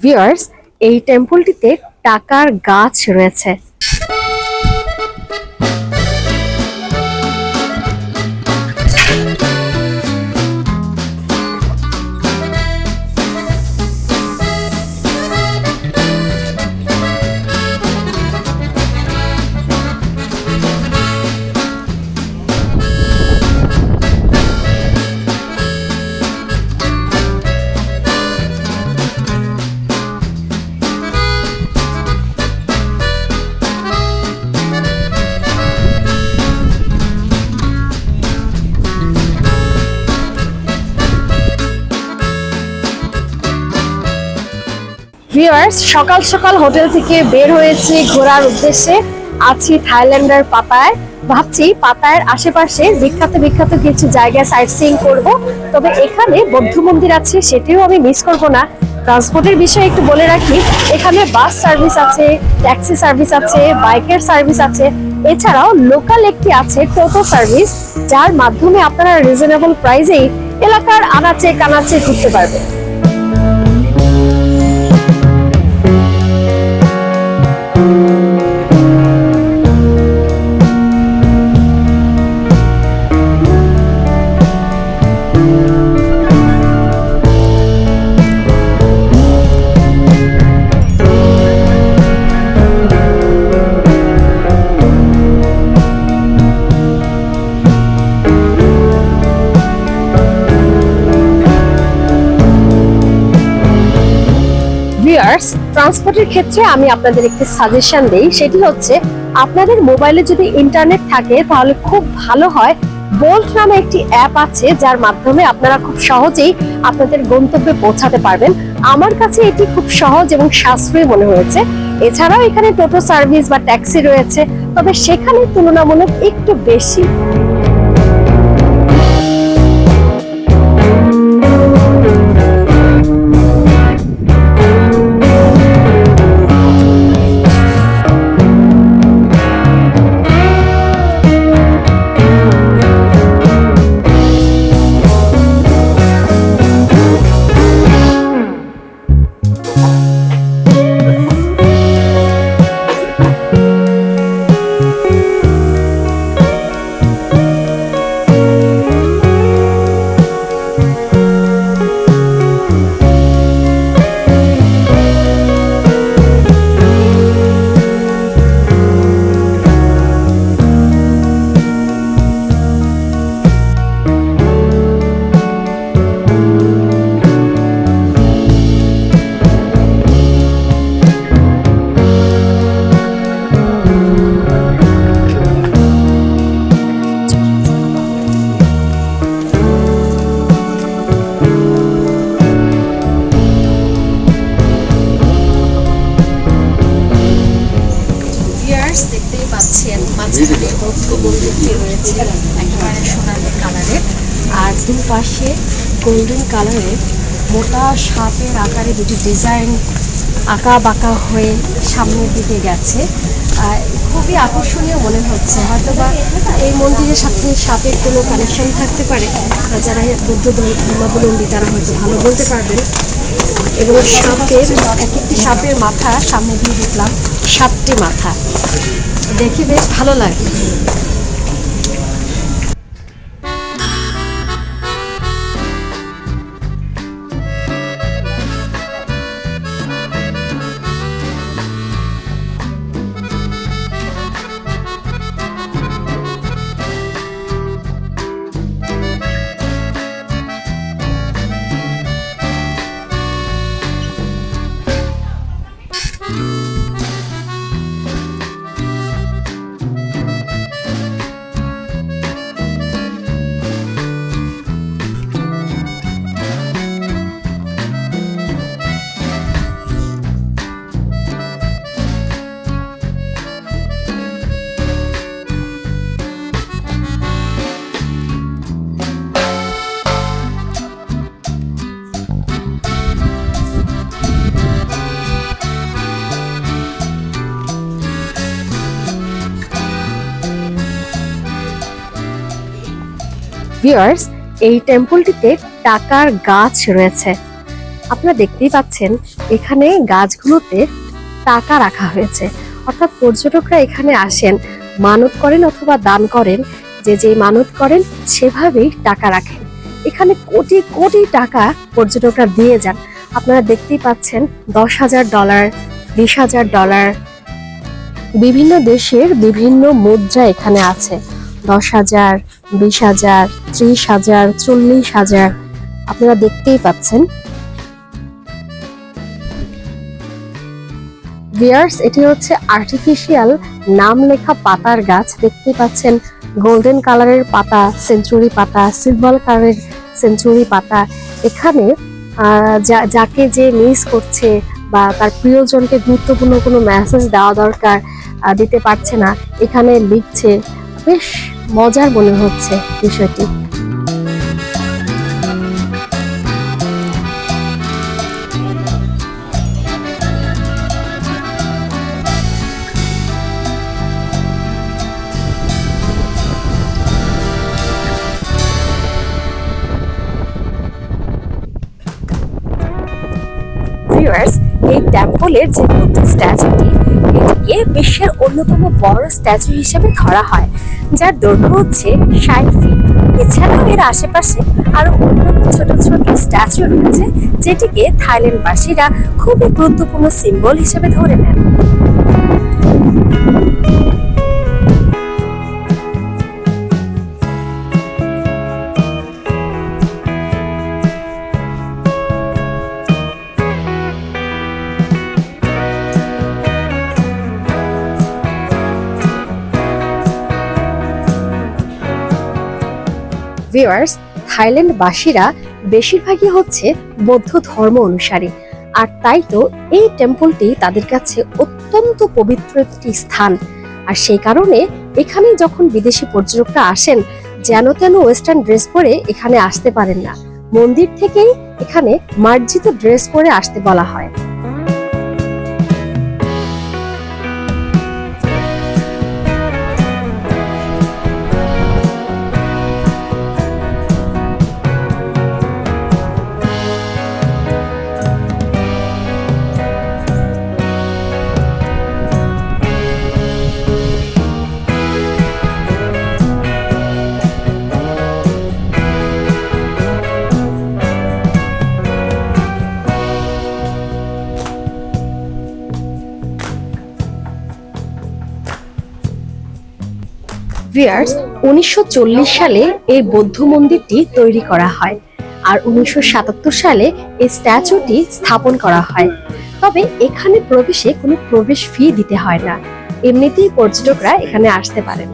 Viewers এই টেম্পলটিতে টাকার গাছ রয়েছে। ভিউয়ার্স সকাল সকাল হোটেল থেকে বের হয়েছি ঘোরার উদ্দেশ্যে। আছি থাইল্যান্ডের পাতায়। ভাবছি পাতায়ের আশেপাশে বিখ্যাত বিখ্যাত কিছু জায়গায় সাইট সিইং করব। তবে এখানে বৌদ্ধ মন্দির আছে, সেটিও আমি মিস করব না। ট্রান্সপোর্টের বিষয়ে একটু বলে রাখি, এখানে বাস সার্ভিস আছে ট্যাক্সি সার্ভিস আছে বাইকের সার্ভিস আছে। এছাড়াও লোকাল একটি আছে টোটো সার্ভিস যার মাধ্যমে আপনারা রিজনেবল প্রাইসেই এলাকার আনাচে কানাচে ঘুরতে পারবেন। ভিউয়ার্স ট্রান্সপোর্টের ক্ষেত্রে আমি আপনাদের একটি সাজেশন দেই। সেটি হচ্ছে, আপনাদের মোবাইলে যদি ইন্টারনেট থাকে, তাহলে খুব ভালো হয়। বোল্ট নামে একটি অ্যাপ আছে, যার মাধ্যমে আপনারা খুব সহজেই আপনাদের গন্তব্যে পৌঁছাতে পারবেন। আমার কাছে এটি খুব সহজ এবং সাশ্রয়ী মনে হয়েছে। এছাড়াও এখানে টোটো সার্ভিস বা ট্যাক্সি রয়েছে, তবে সেখানে তুলনামূলক একটু বেশি। গোল্ডেন কালারের মোটা সাপের আকারে দুটি ডিজাইন আঁকা বাঁকা হয়ে সামনের দিকে গেছে। খুবই আকর্ষণীয় মনে হচ্ছে। হয়তোবা এই মন্দিরের সাথে সাপের কোনো কানেকশন থাকতে পারে। যারা বৌদ্ধ ধর্মাবলম্বী, তারা হয়তো ভালো বলতে পারবেন। এবং সাপের এক একটি সাপের মাথা সামনে দিয়ে দেখলাম, সাতটি মাথা। দেখে বেশ ভালো লাগে ভিউয়ার্স এই টেম্পলটিতে টাকার গাছ রয়েছে। আপনারা দেখতেই পাচ্ছেন, এখানে গাছগুলোতে টাকা রাখা হয়েছে। অর্থাৎ পর্যটকরা এখানে আসেন, মানত করেন অথবা দান করেন। যে যে মানত করেন, সেভাবেই টাকা রাখেন। এখানে কোটি কোটি টাকা পর্যটকরা দিয়ে যান। আপনারা দেখতেই পাচ্ছেন, দশ হাজার ডলার বিশ হাজার ডলার বিভিন্ন দেশের বিভিন্ন মুদ্রা এখানে আছে। দশ হাজার, বিশ হাজার, ত্রিশ হাজার, চল্লিশ হাজার। আপনারা দেখতেই পাচ্ছেন। ভিয়ার্স এটি হচ্ছে আর্টিফিশিয়াল নাম লেখা পাতার গাছ। দেখতে পাচ্ছেন গোল্ডেন কালারের পাতা সেঞ্চুরি পাতা সিলভার কালারের সেঞ্চুরি পাতা। এখানে যাকে যে মিস করছে বা তার প্রিয়জনকে গুরুত্বপূর্ণ কোনো মেসেজ দেওয়া দরকার দিতে পারছে না, এখানে লিখছে, বেশ মজার মনে হচ্ছে বিষয়টি। এই টেম্পলের যে স্ট্যাচুটি এটিকে বিশ্বের অন্যতম বড় স্ট্যাচু হিসেবে ধরা হয়, যার দৈর্ঘ্য হচ্ছে ষাট ফিট। এছাড়াও এর আশেপাশে আরও অন্যান্য ছোট ছোট স্ট্যাচু রয়েছে, যেটিকে থাইল্যান্ডবাসীরা খুবই গুরুত্বপূর্ণ সিম্বল হিসেবে ধরে নেন। ভিউয়ার্স থাইল্যান্ডবাসীরা বেশিরভাগই হচ্ছে বৌদ্ধ ধর্ম অনুসারী। আর তাই তো এই টেম্পলটি তাদের কাছে অত্যন্ত পবিত্র একটি স্থান। আর সেই কারণে এখানে যখন বিদেশি পর্যটকরা আসেন, যেন তেন ওয়েস্টার্ন ড্রেস পরে এখানে আসতে পারেন না। মন্দির থেকেই এখানে মার্জিত ড্রেস পরে আসতে বলা হয়। ভিয়ার্স উনিশশো সালে এই বৌদ্ধ মন্দিরটি তৈরি করা হয় আর উনিশশো সাতাত্তর সালে এই স্ট্যাচুটি স্থাপন করা হয়। তবে এখানে প্রবেশে কোনো প্রবেশ ফি দিতে হয় না। এমনিতেই পর্যটকরা এখানে আসতে পারেন।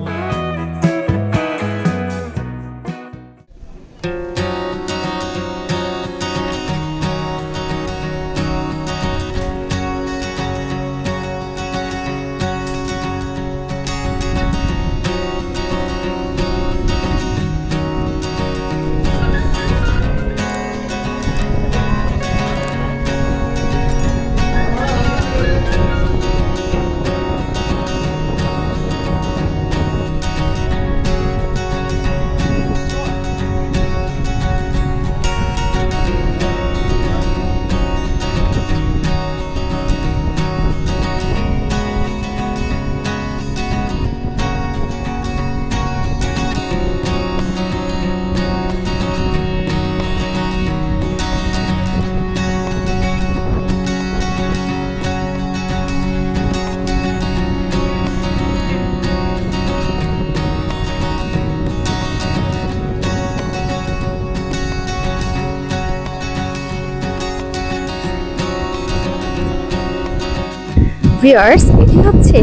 ভিউয়ার্স এটি হচ্ছে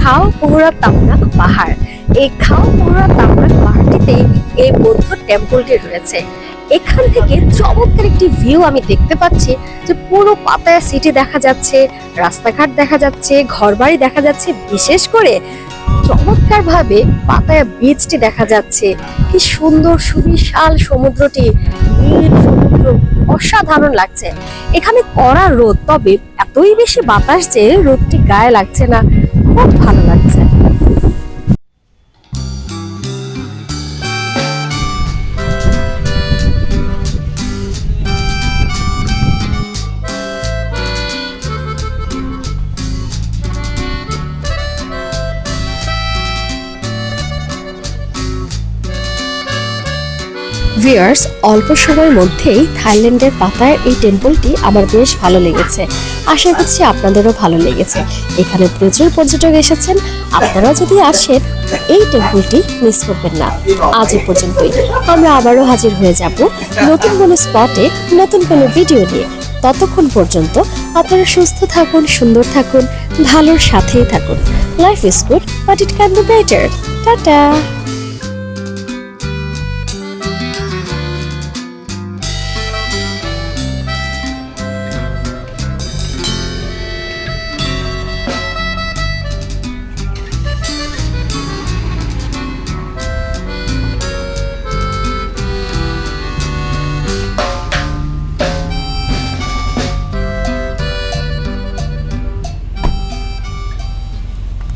খাও পোহরা তামনাক পাহাড়। এই খাও পোহরা তামনাক পাহাড়টিতে এই বৌদ্ধ টেম্পলটি রয়েছে। এখান থেকে চমৎকার একটি ভিউ আমি দেখতে পাচ্ছি যে পুরো পাতায়া সিটি দেখা যাচ্ছে, রাস্তাঘাট দেখা যাচ্ছে, ঘরবাড়ি দেখা যাচ্ছে, বিশেষ করে চমৎকার ভাবে পাতায়া বিচটি দেখা যাচ্ছে। কি সুন্দর সুবিশাল সমুদ্রটি অসাধারণ লাগছে। এখানে কড়া রোদ, তবে এতই বেশি বাতাস যে রোদটি গায়ে লাগছে না। খুব ভালো লাগছে। ভিয়ার্স অল্প সময়ের মধ্যেই থাইল্যান্ডের পাতায় এই টেম্পলটি আমার বেশ ভালো লেগেছে। আশা করছি আপনাদেরও ভালো লেগেছে। এখানে প্রচুর পর্যটক এসেছেন। আপনারা যদি আসেন, এই টেম্পলটি মিস করবেন না। আজ এ পর্যন্তই। আমরা আবারও হাজির হয়ে যাব নতুন কোনো স্পটে নতুন কোনো ভিডিও নিয়ে। ততক্ষণ পর্যন্ত আপনারা সুস্থ থাকুন, সুন্দর থাকুন, ভালোর সাথেই থাকুন। Life is good but it can be better tata!